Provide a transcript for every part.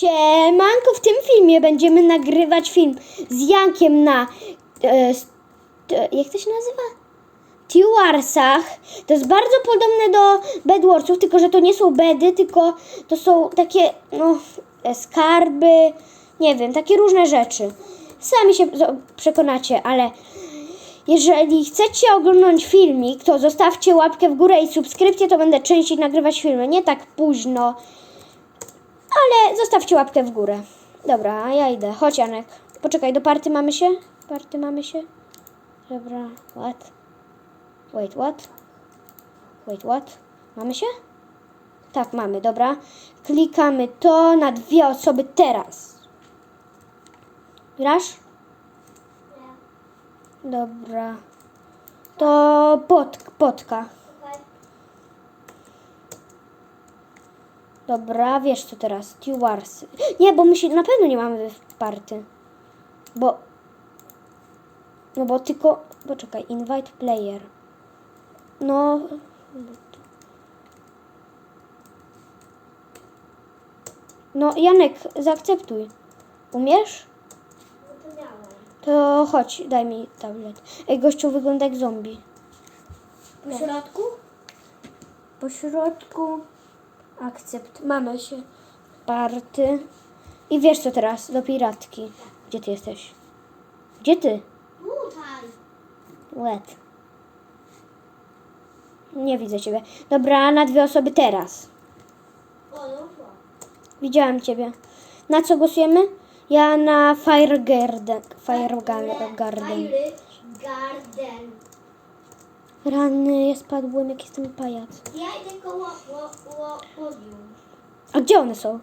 Siemanko, w tym filmie będziemy nagrywać film z Jankiem na... E, jak to się nazywa? Tiwarsach. To jest bardzo podobne do Bedwarsów, tylko że to nie są bedy, tylko to są takie, no, e, skarby, nie wiem, takie różne rzeczy. Sami się przekonacie, ale jeżeli chcecie oglądać filmik, to zostawcie łapkę w górę i subskrypcję, to będę częściej nagrywać filmy. Nie tak późno, ale zostawcie łapkę w górę. Dobra, a ja idę. Chodź, Janek. Poczekaj, do party mamy się? Party mamy się? Dobra, what? Wait, what? Wait, what? Mamy się? Tak, mamy, dobra. Klikamy to na dwie osoby teraz. Grasz? Dobra. To pot, potka. Dobra, wiesz co teraz? Stewards. Nie, bo my się na pewno nie mamy party. Bo. No bo tylko. Poczekaj, invite player. No. No, Janek, zaakceptuj. Umiesz? To chodź, daj mi tablet. Ej, gościu wygląda jak zombie. Po środku? Po środku akcept. Mamy się. Party. I wiesz co teraz? Do piratki. Gdzie ty jesteś? Gdzie ty? Tutaj. Łet. Nie widzę ciebie. Dobra, na dwie osoby teraz. No to. Widziałam ciebie. Na co głosujemy? Ja na Fire Garden. Fire Gar- Garden. Fire Garden. Rany, ja spadłem, jak jestem pajac. Ja idę koło, podium. A gdzie one są?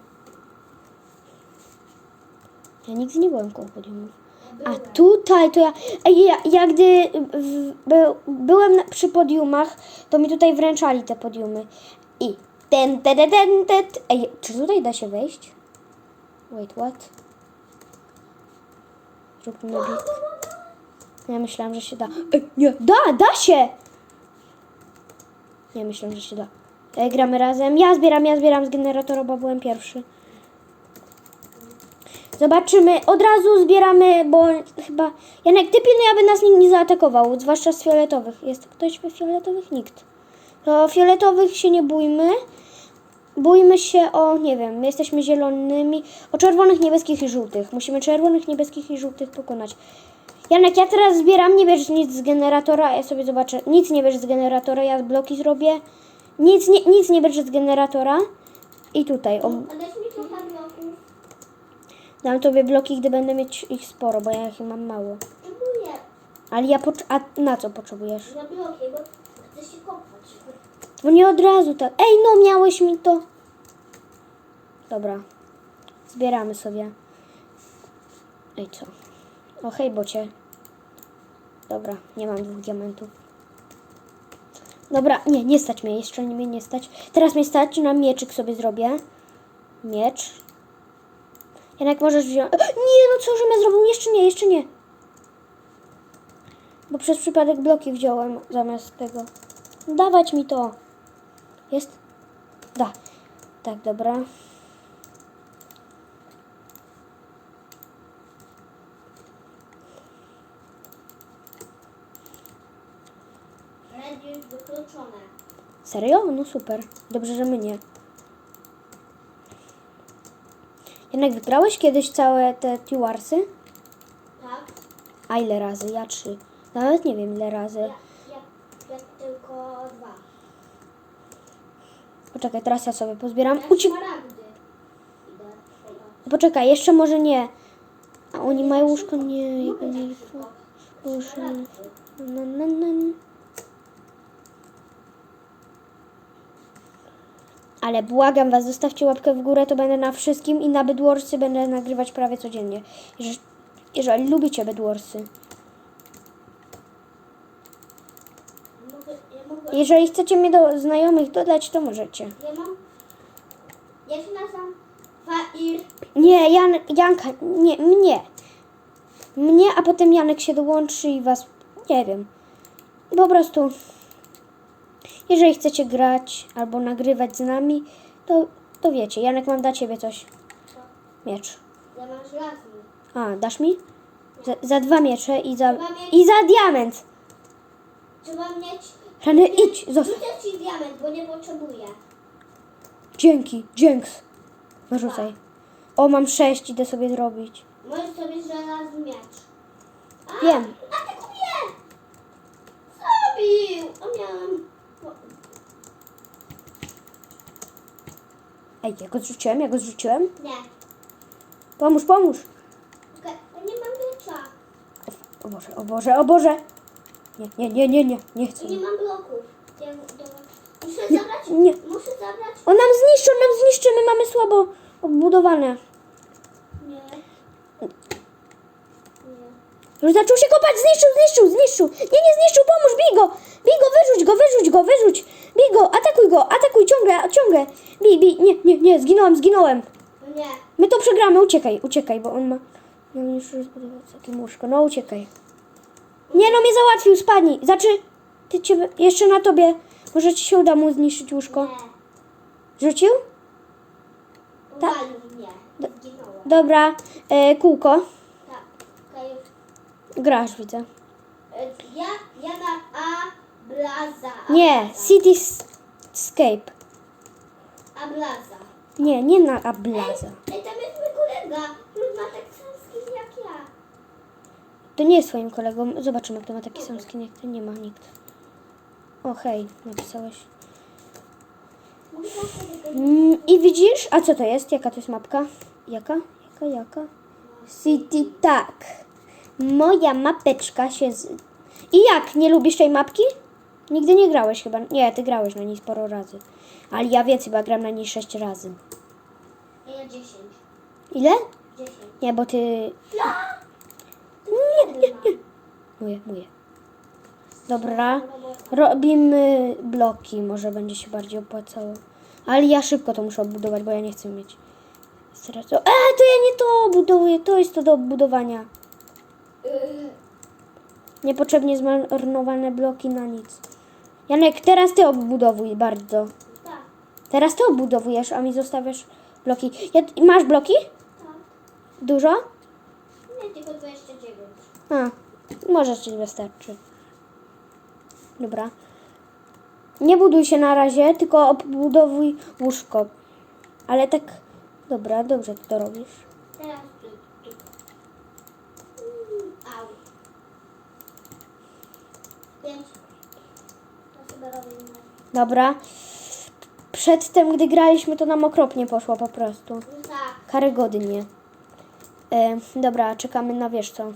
Ja nigdy nie byłem koło podiumów. A tutaj to ja. Ej, ja, ja gdy w, by, byłem na, przy podiumach, to mi tutaj wręczali te podiumy. I ten, ten, ten, ten, ten. Ej, czy tutaj da się wejść? Wait, what? Zróbmy bit. Ja myślałam, że się da. Ej, nie, da, da się! Nie myślałam, że się da. Ej, gramy razem. Ja zbieram, ja zbieram z generatora, bo byłem pierwszy. Zobaczymy. Od razu zbieramy, bo chyba... Janek, ty pilnuj, aby nas nikt nie zaatakował, zwłaszcza z fioletowych. Jest ktoś w fioletowych? Nikt. To fioletowych się nie bójmy. Bójmy się o, nie wiem, my jesteśmy zielonymi. O czerwonych, niebieskich i żółtych. Musimy czerwonych, niebieskich i żółtych pokonać. Janek, ja teraz zbieram, nie bierz nic z generatora, ja sobie zobaczę. Nic nie bierz z generatora, ja bloki zrobię. Nic nie, nic nie bierz z generatora. I tutaj, o, dam tobie bloki, gdy będę mieć ich sporo, bo ja ich mam mało. Ale ja, a na co potrzebujesz? na bloki, bo chcę się kopać. Bo nie od razu tak. Ej, no miałeś mi to. Dobra. Zbieramy sobie. Ej, co? O, hej, bocie. Dobra, nie mam dwóch diamentów. Dobra, nie, nie stać mnie, jeszcze mnie nie stać. Teraz mnie stać, na mieczyk sobie zrobię. Miecz. Jednak możesz wziąć... Nie, no co, żebym ja zrobił? Jeszcze nie, jeszcze nie. Bo przez przypadek bloki wziąłem zamiast tego. Dawać mi to. Jest? Da. Tak, dobra. Już wykluczone. Serio? No super. Dobrze, że my nie. Jednak wygrałeś kiedyś całe te Tiwarsy? Tak? A ile razy? Ja trzy. Nawet nie wiem ile razy. Ja, ja, ja tylko dwa. Poczekaj, teraz ja sobie pozbieram. Uci... Szmaragdy. Idę. Dobra. Poczekaj, jeszcze może nie. A oni mają łóżko? Nie, jego nie. Boże. Na, na, na. Ale błagam was, zostawcie łapkę w górę, to będę na wszystkim i na Bedwarsy będę nagrywać prawie codziennie. Jeżeli, jeżeli lubicie mogę. Jeżeli chcecie mnie do znajomych dodać, to możecie. Ja mam. Ja się nazywam Fair. Nie, Jan, Janka, nie, mnie. Mnie, a potem Janek się dołączy i was, nie wiem. Po prostu, jeżeli chcecie grać albo nagrywać z nami, to, to wiecie, Janek, mam dla ciebie coś. Miecz. Ja mam żelazny. A, dasz mi? Za, za dwa miecze i za, Dwa i za diament. Trzeba mieć... Rany, idź, zostaw. Rzucę ci diament, bo nie potrzebuję. Dzięki, dzięks. Wyrzucaj. O, mam sześć, idę sobie zrobić. Możesz sobie żelazny miecz. A, Wiem. A ty kupię! Zabił! A miałem... Ej, ja go zrzuciłem, ja go zrzuciłem. Nie. Pomóż, pomóż. Ja nie mam miecza. O Boże, o Boże, o Boże. Nie, nie, nie, nie, nie, nie chcę. Nie mam bloków. Ja. Muszę Nie, zabrać? nie. Muszę zabrać? On nam zniszczy, on nam zniszczy, my mamy słabo obudowane. Nie. Nie. Już zaczął się kopać, zniszczył, zniszczył, zniszczył. Nie, nie zniszczył, pomóż, bij go. Bij go, wyrzuć go, wyrzuć go, wyrzuć. Bij go, atakuj go, atakuj ciągle, ciągle. Bij, bij, nie, nie, nie, zginąłem, zginąłem. Nie. My to przegramy, uciekaj, uciekaj, bo on ma... No już zbudował takie łóżko, no uciekaj. Nie no, mnie załatwił, spadnij. Znaczy, ty cię, jeszcze na tobie, może ci się uda mu zniszczyć łóżko. Nie. Rzucił? Tak. Zginąłem. Dobra, e, kółko. Tak. Już. Grasz, widzę. E, Ja, ja na A, Blaza. Nie, Ablaza. Cityscape. A, Blaza. Nie, nie na Ablaza. Ej, tam jest mój kolega, który ma tak sam skin jak ja. To nie jest swoim kolegą. Zobaczymy, kto ma taki sam skin jak ty. Nie ma nikt. O, hej, napisałeś. Mm, I widzisz? A co to jest? Jaka to jest mapka? Jaka? Jaka, jaka? City tak. Moja mapeczka się z... I jak? Nie lubisz tej mapki? Nigdy nie grałeś chyba. Nie, ty grałeś na niej sporo razy. Ale ja więcej, bo ja gram na niej sześć razy. Ja 10. Ile? 10. Nie, bo ty... Nie, nie, nie. Moje, moje. Dobra. Robimy bloki, może będzie się bardziej opłacało. Ale ja szybko to muszę obudować, bo ja nie chcę mieć stresu. E, to ja nie to budowuję, to jest to do budowania. Niepotrzebnie zmarnowane bloki na nic. Janek, teraz ty obudowuj bardzo. Tak, Teraz ty obudowujesz, a mi zostawiasz bloki. Ja, masz bloki? tak. Dużo? Nie, tylko 29. A, może ci wystarczy. Dobra. Nie buduj się na razie, tylko obudowuj łóżko. Ale tak, dobra, dobrze ty to robisz. Teraz tu, tu. Mm, Au. Pięć. To sobie robię inne. Dobra. Przedtem, gdy graliśmy, to nam okropnie poszło po prostu. Tak. Karygodnie. E, dobra, czekamy na wiesz co.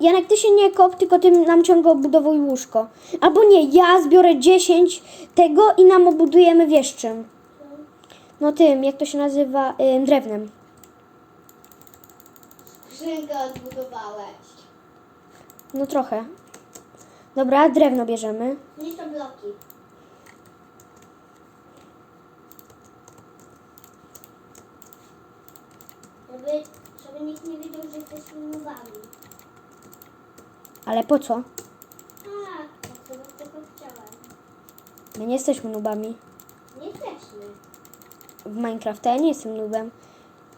Janek, ty się nie kop, tylko ty nam ciągle obudowuj łóżko. Albo nie, ja zbiorę 10 tego i nam obudujemy wiesz czym. No tym, jak to się nazywa, y, drewnem. Skrzynkę odbudowałeś. No trochę. Dobra, drewno bierzemy. Niż to bloki. Żeby, żeby nikt nie wiedział, że jesteśmy nowami. Ale po co? Tak, tak sobie tylko chciałem. My nie jesteśmy nubami. Nie jesteśmy. W Minecrafta ja nie jestem nubem.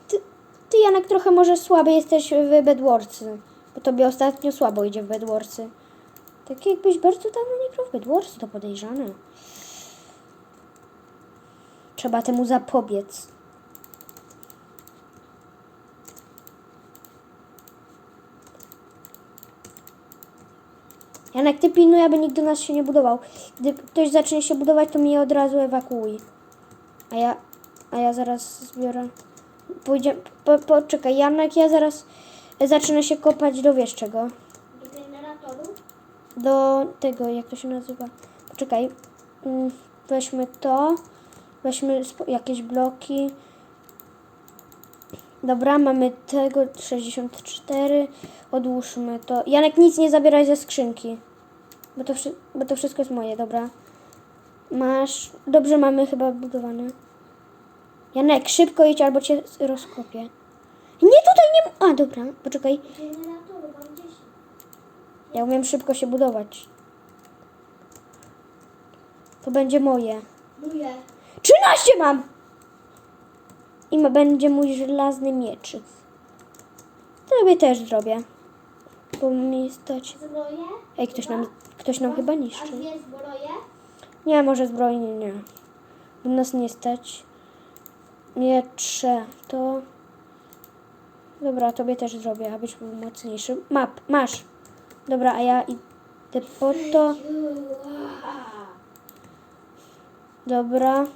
Ty, ty Janek, trochę może słaby jesteś w Bedwarsy. Bo tobie ostatnio słabo idzie w Bedwarsy. Tak jakbyś bardzo dawno nie grał w Bedwarsy, to podejrzane. Trzeba temu zapobiec. Janek, ty pilnuj, aby nikt do nas się nie budował. Gdy ktoś zacznie się budować, to mnie od razu ewakuuj. A ja, a ja zaraz zbiorę. Pójdzie, po, poczekaj, Janek, ja zaraz zacznę się kopać do wiesz czego. Do tego, jak to się nazywa. Poczekaj. Mm, Weźmy to. Weźmy jakieś bloki. Dobra, mamy tego 64. Odłóżmy to. Janek, nic nie zabieraj ze skrzynki. Bo to, bo to wszystko jest moje, dobra. Masz. Dobrze mamy chyba budowane. Janek, szybko idź albo cię rozkopię. Nie tutaj nie. A, dobra, poczekaj. Generatoru mam 10. Ja umiem szybko się budować. To będzie moje. Moje. 13 mam! I ma, będzie mój żelazny mieczyk. Tobie też zrobię. Bo mi stać. Zbroję? Ej, ktoś nam, ktoś nam chyba A niszczy. dwie zbroje? Nie, może zbroi nie, nie. Bo nas nie stać. Miecze, to... Dobra, tobie też zrobię, abyś był mocniejszy. Map, masz. Dobra, a ja idę po to. Dobra.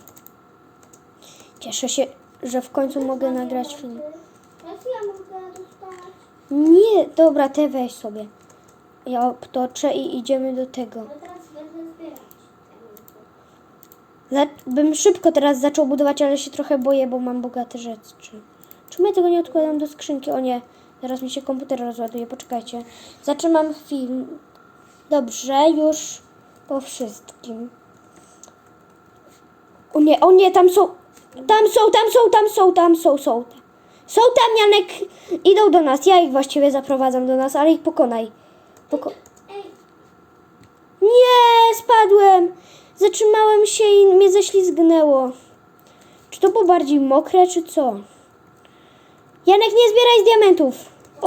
Cieszę się, że w końcu mogę nagrać film. Nie, dobra, te weź sobie. Ja obtoczę i idziemy do tego. Bym szybko teraz zaczął budować, ale się trochę boję, bo mam bogate rzeczy. Czemu ja tego nie odkładam do skrzynki? O nie, zaraz mi się komputer rozładuje, poczekajcie. Zaczynam film. Dobrze, już po wszystkim. O nie, o nie, tam są, tam są, tam są, tam są, tam są, są. Są tam, Janek, idą do nas. Ja ich właściwie zaprowadzam do nas, ale ich pokonaj. Poko nie, spadłem. Zatrzymałem się i mnie ześlizgnęło. Czy to było bardziej mokre, czy co? Janek, nie zbieraj z diamentów. O,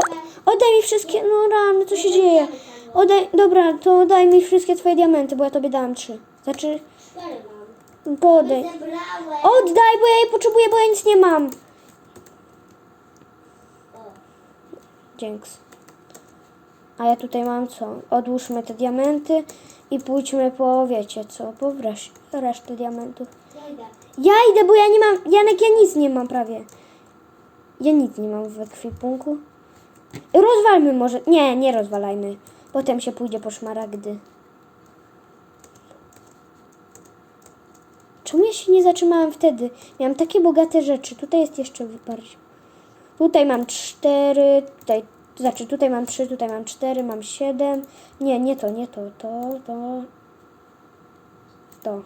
oddaj mi wszystkie. No rany, co się dzieje? Oddaj, dobra, to daj mi wszystkie twoje diamenty, bo ja tobie dałam trzy. Znaczy, podaj. Oddaj, bo ja jej potrzebuję, bo ja nic nie mam. O. Dzięks. A ja tutaj mam co? Odłóżmy te diamenty i pójdźmy po, wiecie co, po resztę diamentów. Ja idę, bo ja nie mam. Janek, ja nic nie mam prawie. Ja nic nie mam w ekwipunku. Rozwalmy może. Nie, nie rozwalajmy. Potem się pójdzie po szmaragdy. Czemu ja się nie zatrzymałem wtedy? Miałam takie bogate rzeczy. Tutaj jest jeszcze bardziej. Tutaj mam cztery, tutaj, znaczy tutaj mam trzy, tutaj mam cztery, mam siedem. Nie, nie to, nie to, to, to, to.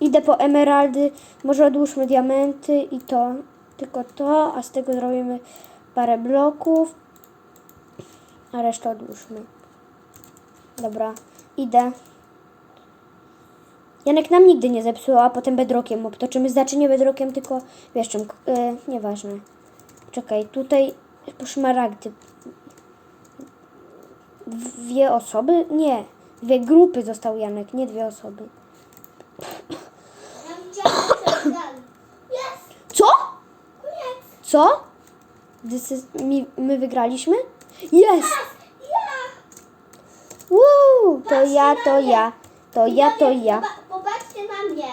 Idę po emeraldy, może odłóżmy diamenty i to, tylko to, a z tego zrobimy parę bloków, a resztę odłóżmy. Dobra, idę. Janek nam nigdy nie zepsuł, a potem bedrokiem obtoczymy. Znaczy nie bedrokiem, tylko wiesz czym, yy, nieważne. Czekaj, tutaj szmaragdy. Dwie osoby? Nie, dwie grupy został Janek, nie dwie osoby. Ja widziałem coś dalej. Jest! Co? Koniec! Co? This is, mi, my wygraliśmy? Jest! Ja! Woo! To Patrzcie ja, na to mnie. ja. To ja, to ja. Popatrzcie na mnie.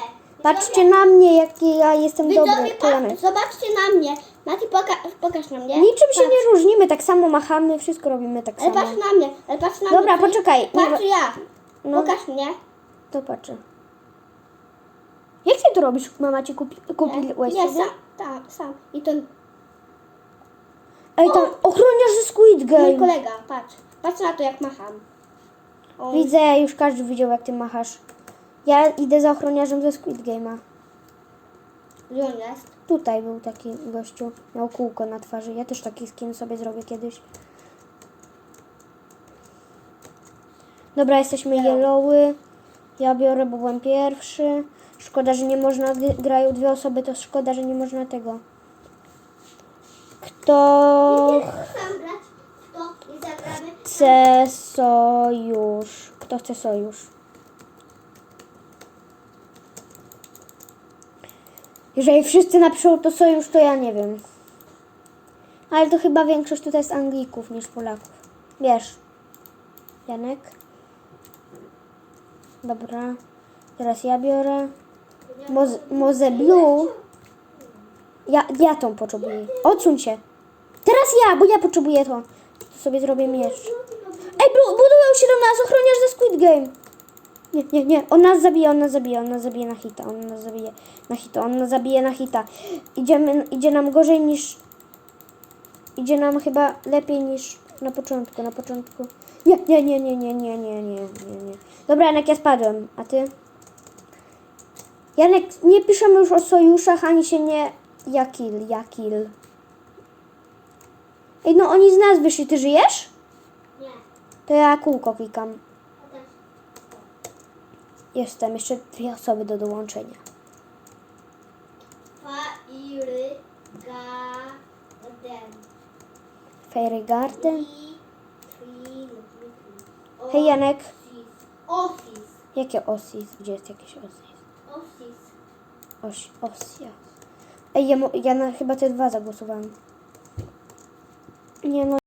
Patrzcie na mnie, jaki ja jestem dobry. To zobaczcie na mnie. Mati, poka- pokaż na mnie. Niczym się nie różnimy, tak samo machamy, wszystko robimy tak Ale samo. patrz na mnie, ale patrz na Dobra, mnie. poczekaj. Nie Patrz wa- ja. No. Pokaż mnie. To patrzę. Jak ty to robisz? Mama ci kupi, kupiłeś sobie? sam, tam, sam. I to Ej, tam ochroniarz ze Squid mój Game. kolega, patrz. Patrz na to, jak macham. O, Widzę, już każdy widział, jak ty machasz. Ja idę za ochroniarzem ze Squid Game'a. Gdzie on jest? Tutaj był taki gościu, miał kółko na twarzy. Ja też taki skin sobie zrobię kiedyś. Dobra, jesteśmy yellowy. Ja biorę, bo byłem pierwszy. Szkoda, że nie można, grają dwie osoby, to szkoda, że nie można tego. Kto chce sojusz? Kto chce sojusz? Jeżeli wszyscy napiszą to sojusz, to ja nie wiem. Ale to chyba większość tutaj jest Anglików niż Polaków. Wiesz. Janek? Dobra. Teraz ja biorę. Moze, Moze Blue. Ja, ja tą potrzebuję. Odsuń się. Ja, bo ja potrzebuję to. To sobie zrobię miecz. Ej, bu- budują się do nas ochroniarz ze Squid Game. Nie, nie, nie. On nas zabije, on nas zabije, on nas zabije na hita, on nas zabije na hita, on nas zabije na hita. Idziemy, idzie nam gorzej niż... Idzie nam chyba lepiej niż na początku, na początku. Nie, nie, nie, nie, nie, nie, nie, nie, nie, nie. Dobra, Janek, ja spadłem, a ty? Janek, nie piszemy już o sojuszach, ani się nie... Ja kill, ja kill. Ej, no oni z nas wyszli, ty żyjesz? Nie. To ja kółko klikam. Jestem, jeszcze dwie osoby do dołączenia. Fury Garden. Fairy Garden. Hej Janek. Office. Jakie osis? Gdzie jest jakieś osis? Office. Oś, osia. Ej, ja, ja na chyba te dwa zagłosowałam. Nie no,